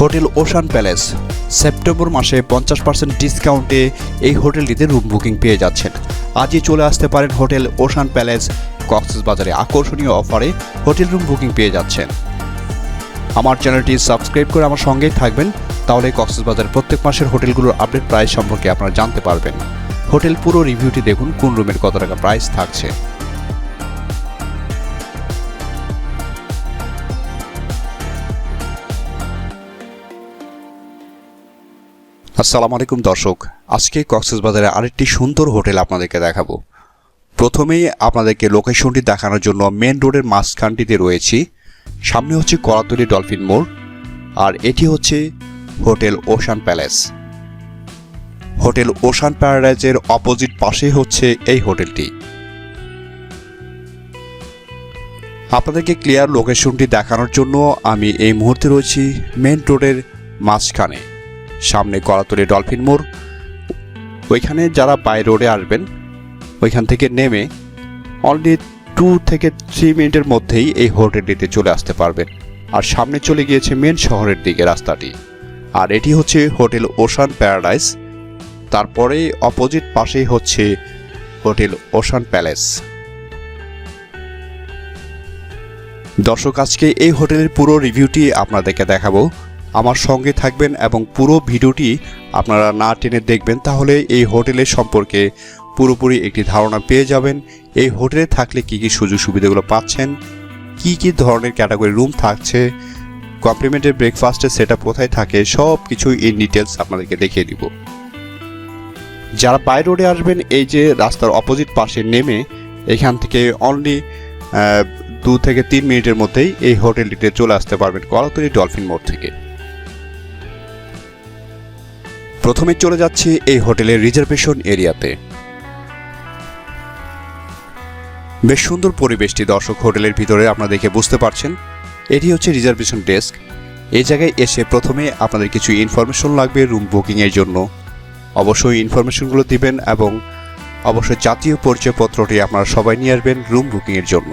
Hotel ocean palace. September মাসে পঞ্চাশ percent ডিসকাউন্টে এই হোটেলটিতে রুম বুকিং পেয়ে যাচ্ছেন। আজই চলে আসতে পারেন হোটেল ওশান প্যালেস কক্সবাজারে আকর্ষণীয় অফারে হোটেল রুম বুকিং পেয়ে যাচ্ছেন। আমার চ্যানেলটি সাবস্ক্রাইব করে আমার সঙ্গেই থাকবেন, তাহলে কক্সবাজারের প্রত্যেক মাসের হোটেলগুলোর আপডেট প্রাইস সম্পর্কে আপনারা জানতে পারবেন। হোটেল পুরো রিভিউটি দেখুন, কোন রুমের কত টাকা প্রাইস থাকছে। আসসালামু আলাইকুম দর্শক। আজকে কক্সবাজারে আরেকটি সুন্দর হোটেল আপনাদেরকে দেখাবো। প্রথমেই আপনাদেরকে লোকেশনটি দেখানোর জন্য মেন রোডের মাঝখানটিতে রয়েছি। সামনে হচ্ছে কলাতলি ডলফিন মোড়, আর এটি হচ্ছে hotel ocean palace. Hotel ocean প্যারাডাইজের opposite পাশেই হচ্ছে এই হোটেলটি। আপনাদেরকে ক্লিয়ার লোকেশনটি দেখানোর জন্য আমি এই মুহূর্তে রয়েছি মেন রোডের মাঝখানে। সামনে কলাতলি ডলফিন মোড়। ওইখানে যারা বাই রোডে আসবেন, ওইখান থেকে নেমে অনলি টু থেকে থ্রি মিনিটের মধ্যেই এই হোটেলটিতে চলে আসতে পারবেন। আর সামনে চলে গিয়েছে মেন শহরের দিকে রাস্তাটি। আর এটি হচ্ছে হোটেল ওশান প্যারাডাইস। তারপরে অপোজিট পাশেই হচ্ছে হোটেল ওশান প্যালেস। দর্শক, আজকে এই হোটেলের পুরো রিভিউটি আপনাদেরকে দেখাবো। আমার সঙ্গে থাকবেন এবং পুরো ভিডিওটি আপনারা না টেনে দেখবেন, তাহলে এই হোটেলের সম্পর্কে পুরোপুরি একটি ধারণা পেয়ে যাবেন। এই হোটেলে থাকলে কি কি সুযোগ সুবিধাগুলো পাচ্ছেন? কি কি ধরনের ক্যাটাগরি রুম থাকছে? কমপ্লিমেন্টারি ব্রেকফাস্টের সেট কোথায় থাকে? সব কিছু ইন ডিটেলস আপনাদেরকে দেখিয়ে দিব। যারা বাই রোডে আসবেন, এই যে রাস্তার অপোজিট পাশে নেমে, এখান থেকে অনলি দু থেকে তিন মিনিটের মধ্যেই এই হোটেলটিতে চলে আসতে পারবেন কলাতলি ডলফিন মোড় থেকে। প্রথমে চলে যাচ্ছি এই হোটেলের রিজার্ভেশন এরিয়াতে। বেশ সুন্দর পরিবেশটি দর্শক হোটেলের ভিতরে আপনারা দেখে বুঝতে পারছেন। এটি হচ্ছে রিজার্ভেশন ডেস্ক। এই জায়গায় এসে প্রথমে আপনাদের কিছু ইনফরমেশন লাগবে রুম বুকিংয়ের জন্য। অবশ্যই ইনফরমেশনগুলো দিবেন এবং অবশ্যই জাতীয় পরিচয়পত্রটি আপনারা সবাই নিয়ে আসবেন রুম বুকিংয়ের জন্য।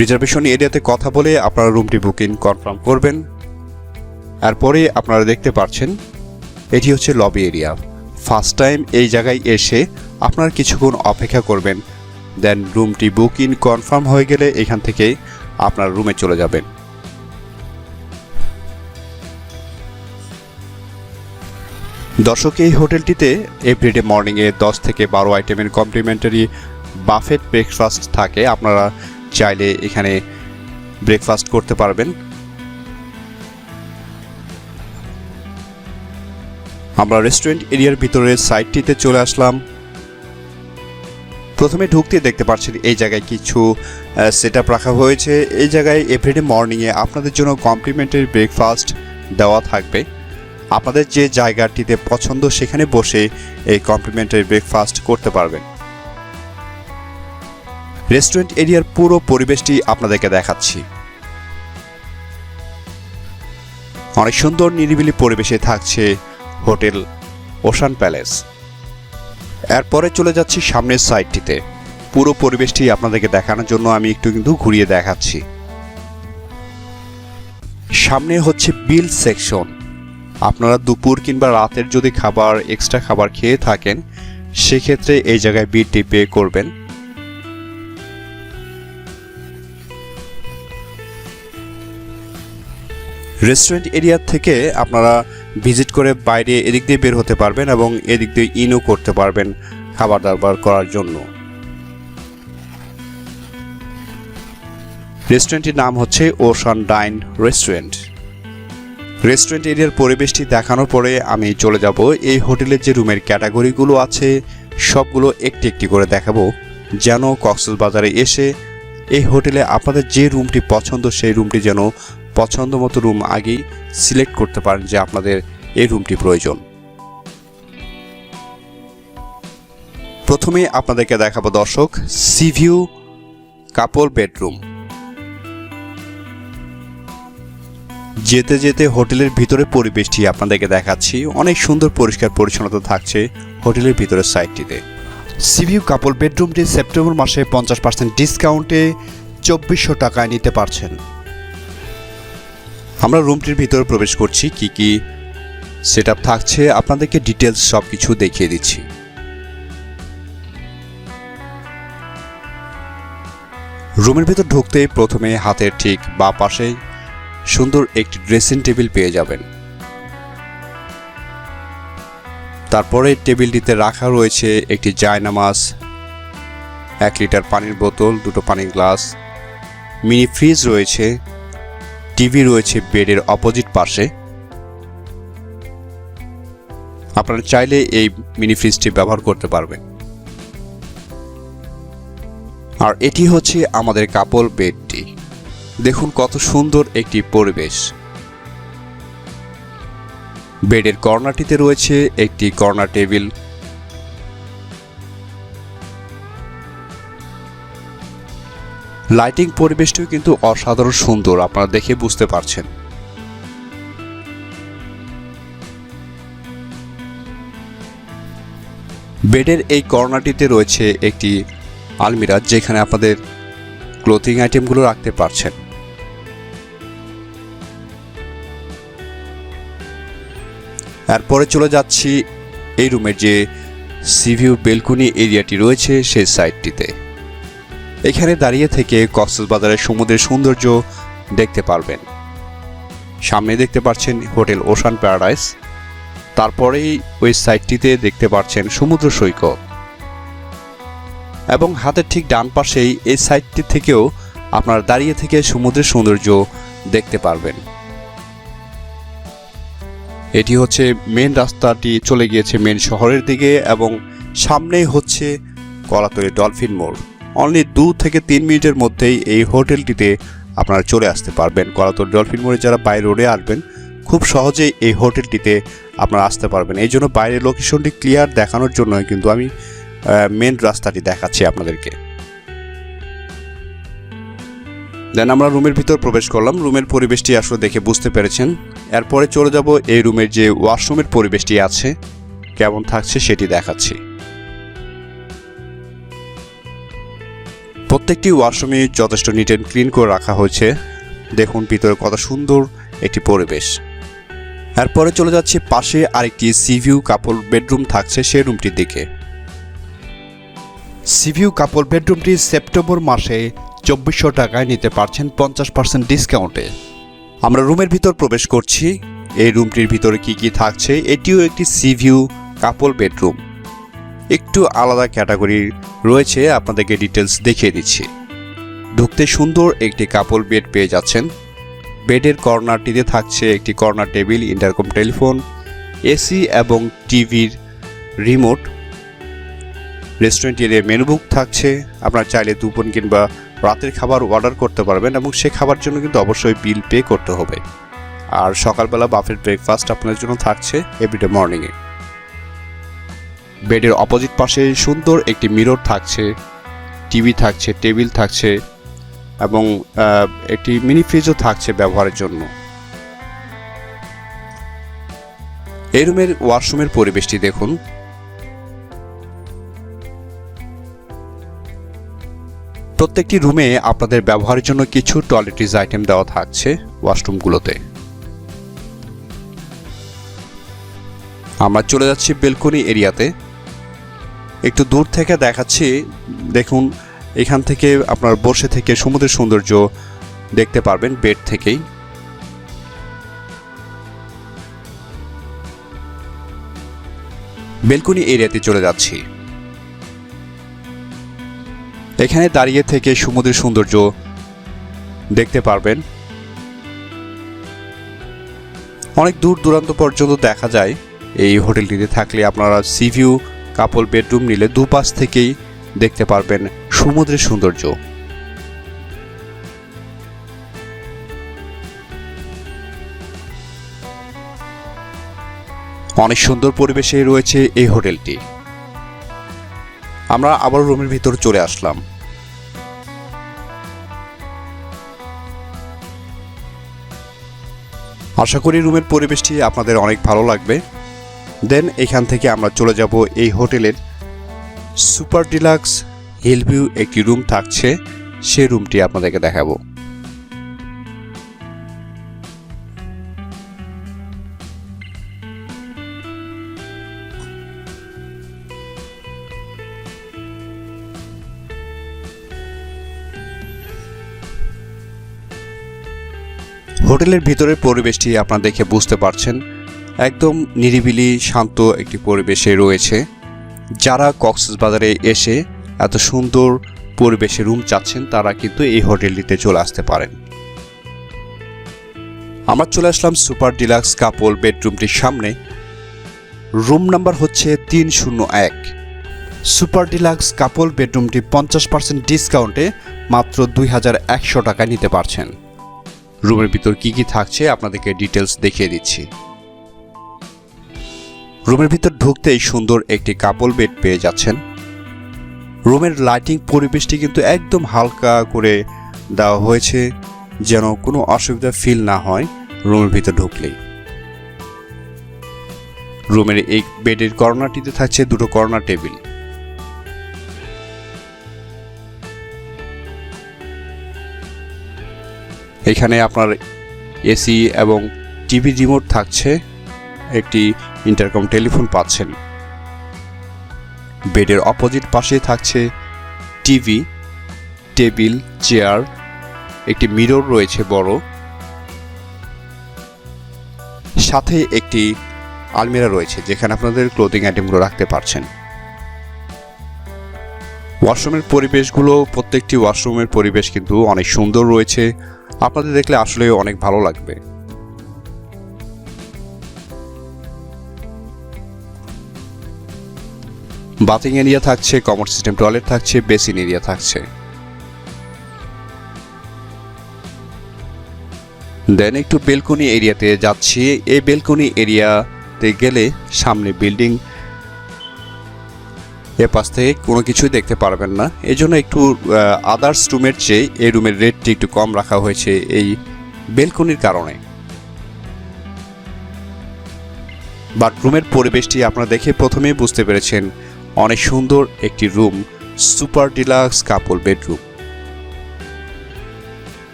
রিজার্ভেশন এরিয়াতে কথা বলে আপনারা রুমটি বুকিং কনফার্ম করবেন। এরপরে আপনারা দেখতে পাচ্ছেন, এটি হচ্ছে লবি এরিয়া ফার্স্ট টাইম এই জায়গায় এসে আপনারা কিছুক্ষণ অপেক্ষা করবেন। দেন রুমটি বুকিং কনফার্ম হয়ে গেলে এখান থেকে আপনার রুমে চলে যাবেন। দর্শক, এই হোটেলটিতে এভরিডে মর্নিংয়ে দশ থেকে বারো আইটেমের কমপ্লিমেন্টারি বাফেট ব্রেকফাস্ট থাকে। আপনারা চাইলে এখানে ব্রেকফাস্ট করতে পারবেন। আমরা রেস্টুরেন্ট এরিয়ার ভিতরের সাইডটিতে চলে আসলাম। প্রথমে ঢুকতে দেখতে পাচ্ছেন এই জায়গায় কিছু সেট রাখা হয়েছে। এই জায়গায় এভরিডে মর্নিংয়ে আপনাদের জন্য কমপ্লিমেন্টারি ব্রেকফাস্ট দেওয়া থাকবে। আপনাদের যে জায়গাটিতে পছন্দ সেখানে বসে এই কমপ্লিমেন্টারি ব্রেকফাস্ট করতে পারবেন। রেস্টুরেন্ট এরিয়ার পুরো পরিবেশটি আপনাদেরকে দেখাচ্ছি। অনেক সুন্দর নিরিবিলি পরিবেশে থাকছে হোটেল ওশান প্যালেস। এরপরে চলে যাচ্ছি সামনের সাইডটিতে পুরো পরিবেশটি আপনাদেরকে দেখানোর জন্য আমি একটু কিন্তু ঘুরিয়ে দেখাচ্ছি। সামনে হচ্ছে বিল সেকশন। আপনারা দুপুর কিংবা রাতের যদি খাবার, এক্সট্রা খাবার খেয়ে থাকেন, সেক্ষেত্রে এই জায়গায় বিলটি পে করবেন। রেস্টুরেন্ট এরিয়া থেকে আপনারা ভিজিট করে বাইরে এদিক দিয়ে বের হতে পারবেন এবং এদিক দিয়ে ইনও করতে পারবেন খাবার দাবার করার জন্য। রেস্টুরেন্টটির নাম হচ্ছে ওশান ডাইন রেস্টুরেন্ট রেস্টুরেন্ট এরিয়ার পরিবেশটি দেখানোর পরে আমি চলে যাব। এই হোটেলের যে রুমের ক্যাটাগরিগুলো আছে, সবগুলো একটি একটি করে দেখাবো। যেন কক্সবাজারে এসে এই হোটেলে আপনাদের যে রুমটি পছন্দ, সেই রুমটি যেন পছন্দ মতো রুম আগেই সিলেক্ট করতে পারেন যে আপনাদের এই রুমটি প্রয়োজন। প্রথমে আপনাদেরকে দেখাবো দর্শক সিভিউ কাপল বেডরুম। যেতে যেতে হোটেলের ভিতরে পরিবেশটি আপনাদেরকে দেখাচ্ছি। অনেক সুন্দর পরিষ্কার পরিচ্ছন্নতা থাকছে হোটেলের ভিতরের সাইডটিতে। সিভিউ কাপল বেডরুমটি সেপ্টেম্বর মাসে পঞ্চাশ পার্সেন্ট ডিসকাউন্টে চব্বিশশো টাকায় নিতে পারছেন। আমরা রুমটির ভিতরে প্রবেশ করছি, কি কি সেট থাকছে, আপনাদেরকে ডিটেলস সব কিছু দেখিয়ে দিচ্ছি। রুমের ভিতর ঢুকতে প্রথমে হাতের ঠিক বা পাশে সুন্দর একটি ড্রেসিং টেবিল পেয়ে যাবেন। তারপরে টেবিলটিতে রাখা রয়েছে একটি জায়নামাজ, এক লিটার পানির বোতল, দুটো পানির গ্লাস মিনি ফ্রিজ রয়েছে টিভি রয়েছে বেডের অপোজিট পাশে। আপনারা চাইলে এই মিনি ফ্রিজটি ব্যবহার করতে পারবেন। আর এটি হচ্ছে আমাদের কাপল বেডটি। দেখুন কত সুন্দর একটি পরিবেশ। বেডের কর্নারটিতে রয়েছে একটি কর্নার টেবিল। লাইটিং পরিবেশটিও কিন্তু অসাধারণ সুন্দর, আপনারা দেখে বুঝতে পারছেন। বেডের এই কর্নারটিতে রয়েছে একটি আলমিরা, যেখানে আপনাদের ক্লোথিং আইটেমগুলো রাখতে পারছেন। এরপরে চলে যাচ্ছি এই রুমের যে সিভিউ বেলকুনি এরিয়াটি রয়েছে, সেই সাইডটিতে এখানে দাঁড়িয়ে থেকে কক্সবাজারের সমুদ্রের সৌন্দর্য দেখতে পারবেন। সামনে দেখতে পাচ্ছেন হোটেল ওশান প্যারাডাইস। তারপরেই ওই সাইডটিতে দেখতে পাচ্ছেন সমুদ্র সৈকত। এবং হাতের ঠিক ডান পাশেই এই সাইডটি থেকেও আপনার দাঁড়িয়ে থেকে সমুদ্রের সৌন্দর্য দেখতে পারবেন। এটি হচ্ছে মেন রাস্তাটি চলে গিয়েছে মেন শহরের দিকে এবং সামনেই হচ্ছে কলাতলি ডলফিন মোড়। অনলি দু থেকে তিন মিনিটের মধ্যেই এই হোটেলটিতে আপনারা চলে আসতে পারবেন। কলাতলি ডলফিন মোড়ে যারা বাই রোডে আসবেন, খুব সহজেই এই হোটেলটিতে আপনারা আসতে পারবেন। এই জন্য বাইরের লোকেশনটি ক্লিয়ার দেখানোর জন্য কিন্তু আমি মেন রাস্তাটি দেখাচ্ছি আপনাদেরকে। দেন আমরা রুমের ভিতর প্রবেশ করলাম। রুমের পরিবেশটি আসলে দেখে বুঝতে পেরেছেন। এরপরে চলে যাব এই রুমের যে ওয়াশরুমের পরিবেশটি আছে, কেমন থাকছে সেটি দেখাচ্ছি। প্রত্যেকটি ওয়াশরুমে যথেষ্ট নিট অ্যান্ড ক্লিন করে রাখা হয়েছে। দেখুন ভিতরে কত সুন্দর একটি পরিবেশ। এরপরে চলে যাচ্ছে, পাশে আরেকটি সিভিউ কাপড় বেডরুম থাকছে সেই রুমটির দিকে। সিভিউ কাপড় বেডরুমটি সেপ্টেম্বর মাসে চব্বিশশো টাকায় নিতে পারছেন পঞ্চাশ পার্সেন্ট ডিসকাউন্টে আমরা রুমের ভিতর প্রবেশ করছি। এই রুমটির ভিতরে কি কি থাকছে? এটিও একটি সিভিউ কাপড় বেডরুম একটু আলাদা ক্যাটাগরি রয়েছে, আপনাদেরকে ডিটেলস দেখিয়ে দিচ্ছি। ঢুকতে সুন্দর একটি কাপড় বেড পেয়ে যাচ্ছেন। বেডের কর্নারটিতে থাকছে একটি corner table intercom telephone AC এবং টিভির রিমোট রেস্টুরেন্টের মেনু বুক থাকছে। আপনার চাইলে দুপুর কিংবা রাতের খাবার অর্ডার করতে পারবেন এবং সে খাবার জন্য কিন্তু অবশ্যই বিল পে করতে হবে। আর সকালবেলা বাফের ব্রেকফাস্ট আপনার জন্য থাকছে এভরিডে মর্নিংয়ে বেডের অপোজিট পাশে সুন্দর একটি মিরর থাকছে, টিভি থাকছে, টেবিল থাকছে এবং একটি মিনি ফ্রিজও থাকছে ব্যবহারের জন্য। এই রুমের ওয়াশরুমের পরিবেশটি দেখুন। প্রত্যেকটি রুমে আপনাদের ব্যবহারের জন্য কিছু টয়লেট্রিজ আইটেম দেওয়া থাকছে ওয়াশরুমগুলোতে। আমরা চলে যাচ্ছি বেলকনি এরিয়াতে। একটু দূর থেকে দেখাচ্ছি। দেখুন, এখান থেকে আপনার বসে থেকে সমুদ্রের সৌন্দর্য দেখতে পারবেন বেড থেকেই। বেলকনি এরিয়াতে চলে যাচ্ছি। এখানে দাঁড়িয়ে থেকে সমুদ্রের সৌন্দর্য দেখতে পারবেন। অনেক দূর দূরান্ত পর্যন্ত দেখা যায় এই হোটেলটিতে থাকলে আপনারা সিভিউ কাপল বেডরুম নিলে দুপাশ থেকেই দেখতে পারবেন সমুদ্রের সৌন্দর্য। অনেক সুন্দর পরিবেশে রয়েছে এই হোটেলটি। আমরা আবার রুমের ভিতর চলে আসলাম। আশা করি রুমের পরিবেশটি আপনাদের অনেক ভালো লাগবে। দেন এখান থেকে আমরা চলে যাব এই হোটেলের সুপার ডিলাক্স হিলভিউ একটি রুম থাকছে। সে রুমটি আপনাদেরকে দেখাবো। হোটেলের ভিতরের পরিবেশটি আপনারা দেখে বুঝতে পারছেন। একদম নিরিবিলি, শান্ত একটি পরিবেশে রয়েছে। যারা কক্সবাজারে এসে এত সুন্দর পরিবেশে রুম চাচ্ছেন, তারা কিন্তু এই হোটেলটিতে চলে আসতে পারেন। আমরা চলে আসলাম সুপার ডিলাক্স কাপল বেডরুমটির সামনে। রুম নাম্বার হচ্ছে তিন শূন্য এক। সুপার ডিলাক্স কাপল বেডরুমটি পঞ্চাশ পার্সেন্ট ডিসকাউন্টে মাত্র দুই হাজার একশো টাকায় নিতে পারছেন। রুমের ভিতর কি কি থাকছে আপনাদেরকে ডিটেলস দেখিয়ে দিচ্ছি। রুমের ভিতর ঢুকতেই সুন্দর একটি কাপল বেড পেয়ে যাচ্ছেন। রুমের লাইটিং পরিবেশটি কিন্তু একদম হালকা করে দেওয়া হয়েছে, যেন কোনো অসুবিধা ফিল না হয় রুমের ভিতর ঢুকলেই। রুমের এই বেডের কর্নারটিতে থাকছে দুটো কর্নার টেবিল। এখানে আপনার এসি এবং টিভি রিমোট থাকছে, একটি ইন্টারকম টেলিফোন পাচ্ছেন। বেডের অপোজিট পাশে থাকছে টিভি, টেবিল, চেয়ার, একটি মিরর রয়েছে বড়। সাথে একটি আলমিরা রয়েছে যেখানে আপনাদের ক্লোদিং আইটেমগুলো রাখতে পারছেন। ওয়াশরুমের পরিবেশগুলো, প্রত্যেকটি ওয়াশরুমের পরিবেশ কিন্তু অনেক সুন্দর রয়েছে। আপনাদের দেখলে আসলে অনেক ভালো লাগবে। বাথিং এরিয়া থাকছে কমন সিস্টেম টয়লেট থাকছে, বেসিন এরিয়া থাকছে। দেন একটু বেলকনি এরিয়াতে যাচ্ছি। এই বেলকনি এরিয়াতে গেলে সামনে বিল্ডিং এ পাশ থেকে কোনো কিছুই দেখতে পারবেন না। এই জন্য একটু আদার্স রুমের চেয়ে এই রুমের রেটটি একটু কম রাখা হয়েছে এই বেলকনির কারণে। বাট রুমের পরিবেশটি আপনারা দেখে প্রথমেই বুঝতে পেরেছেন অনেক সুন্দর একটি room, super deluxe couple bedroom.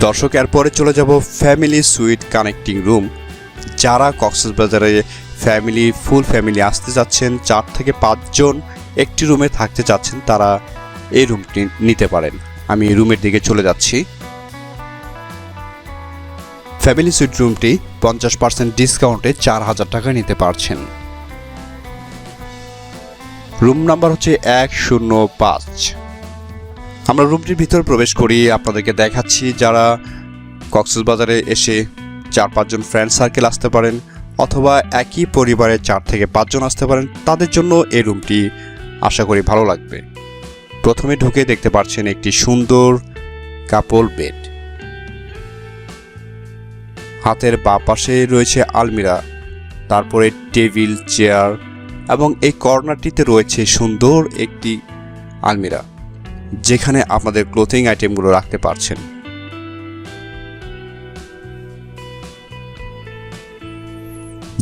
দর্শক, এরপরে চলে যাব ফ্যামিলি সুইট কানেক্টিং রুম। যারা কক্সবাজারে ফ্যামিলি, ফুল ফ্যামিলি আসতে যাচ্ছেন, চার থেকে পাঁচজন একটি রুমে থাকতে চাচ্ছেন, তারা এই রুমটি নিতে পারেন। আমি রুমের দিকে চলে যাচ্ছি। ফ্যামিলি সুইট রুমটি পঞ্চাশ পার্সেন্ট ডিসকাউন্টে চার হাজার টাকা নিতে পারছেন। রুম নাম্বার হচ্ছে এক শূন্য পাঁচ। আমরা রুমটির ভিতর প্রবেশ করি, আপনাদেরকে দেখাচ্ছি যারা কক্সবাজারে এসে চার পাঁচজন ফ্রেন্ড সার্কেল আসতে পারেন অথবা একই পরিবারের চার থেকে পাঁচজন আসতে পারেন, তাদের জন্য এই রুমটি আশা করি ভালো লাগবে। প্রথমে ঢুকে দেখতে পাচ্ছেন একটি সুন্দর কাপল বেড হাতের বা পাশে রয়েছে আলমিরা, তারপরে টেবিল, চেয়ার এবং এই কর্নারটিতে রয়েছে সুন্দর একটি আলমিরা, যেখানে আপনাদের ক্লোথিং আইটেমগুলো রাখতে পারছেন।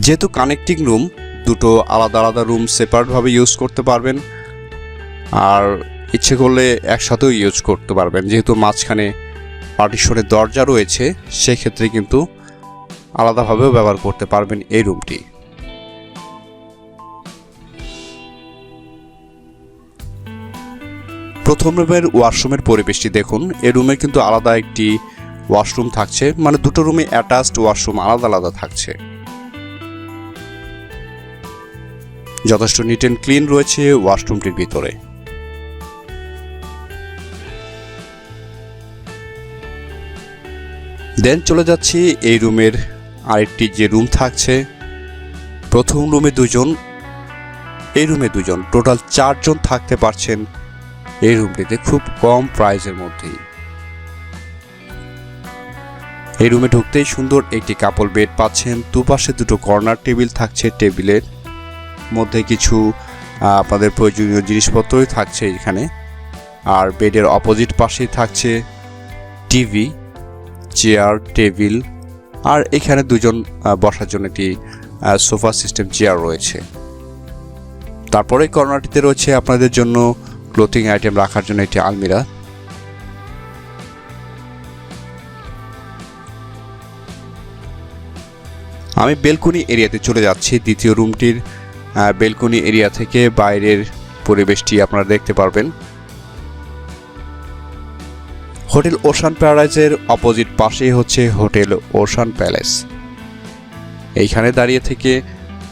যেহেতু কানেক্টিং রুম, দুটো আলাদা আলাদা রুম সেপারেটভাবে ইউজ করতে পারবেন আর ইচ্ছে করলে একসাথেও ইউজ করতে পারবেন। যেহেতু মাঝখানে পার্টিশনের দরজা রয়েছে, সেক্ষেত্রে কিন্তু আলাদাভাবেও ব্যবহার করতে পারবেন এই রুমটি। প্রথম রুমের ওয়াশরুমের পরিবেশটি দেখুন। এই রুমে কিন্তু আলাদা একটি ওয়াশরুম থাকছে মানে দুটো রুমে অ্যাটাচড ওয়াশরুম আলাদা আলাদা থাকছে। যথেষ্ট নিট অ্যান্ড ক্লিন রয়েছে ওয়াশরুমটির ভিতরে। দেন চলে যাচ্ছি এই রুমের আরেকটি যে রুম থাকছে, প্রথম রুমে দুজন, এই রুমে দুজন, টোটাল চারজন থাকতে পারছেন এই রুমটিতে, খুব কম প্রাইসের মধ্যেই। এই রুমে ঢুকতেই সুন্দর একটি কাপল বেড পাচ্ছেন, দুপাশে দুটো কর্নার টেবিল থাকছে টেবিলের মধ্যে কিছু আপনাদের প্রয়োজনীয় জিনিসপত্রই থাকছে এখানে। আর বেডের অপোজিট পাশেই থাকছে টিভি চেয়ার টেবিল আর এখানে দুজন বসার জন্য একটি সোফা সিস্টেম চেয়ার রয়েছে। তারপরে কর্নারটিতে রয়েছে আপনাদের জন্য ক্লোথিং আইটেম রাখার জন্য একটি আলমিরা। আমি বেলকনি এরিয়াতে চলে যাচ্ছি। দ্বিতীয় রুমটির বেলকনি এরিয়া থেকে বাইরের পরিবেশটি আপনারা দেখতে পারবেন। হোটেল ওশান প্যারাডাইজের অপোজিট পাশেই হচ্ছে হোটেল ওশান প্যালেস। এইখানে দাঁড়িয়ে থেকে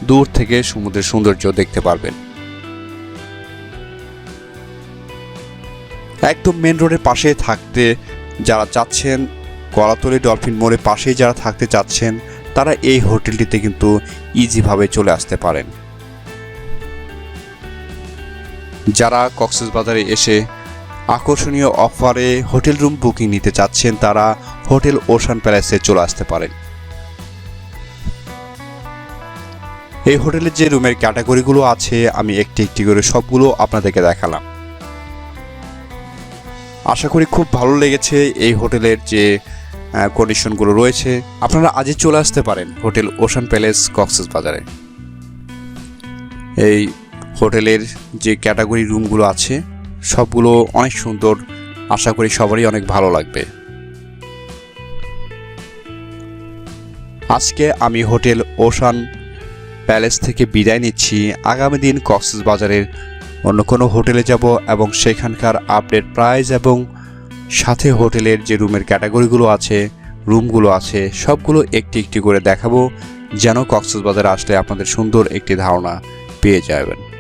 দূর থেকে সমুদ্রের সৌন্দর্য দেখতে পারবেন। একদম মেন রোডের পাশে থাকতে যারা চাচ্ছেন কলাতলি ডলফিন মোড়ের পাশেই যারা থাকতে চাচ্ছেন, তারা এই হোটেলটিতে কিন্তু ইজিভাবে চলে আসতে পারেন। যারা কক্সবাজারে এসে আকর্ষণীয় অফারে হোটেল রুম বুকিং নিতে চাচ্ছেন তারা, হোটেল ওশান প্যালেসে চলে আসতে পারেন। এই হোটেলের যে রুমের ক্যাটাগরিগুলো আছে, আমি একটি একটি করে সবগুলো আপনাদেরকে দেখালাম। আশা করি খুব ভালো লেগেছে এই হোটেলের যে কন্ডিশনগুলো রয়েছে। আপনারা আজই চলে আসতে পারেন হোটেল ওশান প্যালেস, কক্সেস বাজারে। এই হোটেলের যে ক্যাটাগরি রুমগুলো আছে সবগুলো অনেক সুন্দর। আশা করি সবারই অনেক ভালো লাগবে। আজকে আমি হোটেল ওশান প্যালেস থেকে বিদায় নিচ্ছি। আগামী দিন কক্সেস বাজারের অন্য কোনো হোটেলে যাব এবং সেখানকার আপডেট প্রাইস এবং সাথে হোটেলের যে রুমের ক্যাটাগরিগুলো আছে, রুমগুলো আছে, সবগুলো একটি একটি করে দেখাবো যেন কক্সবাজারে আসলে আপনাদের সুন্দর একটি ধারণা পেয়ে যাবেন।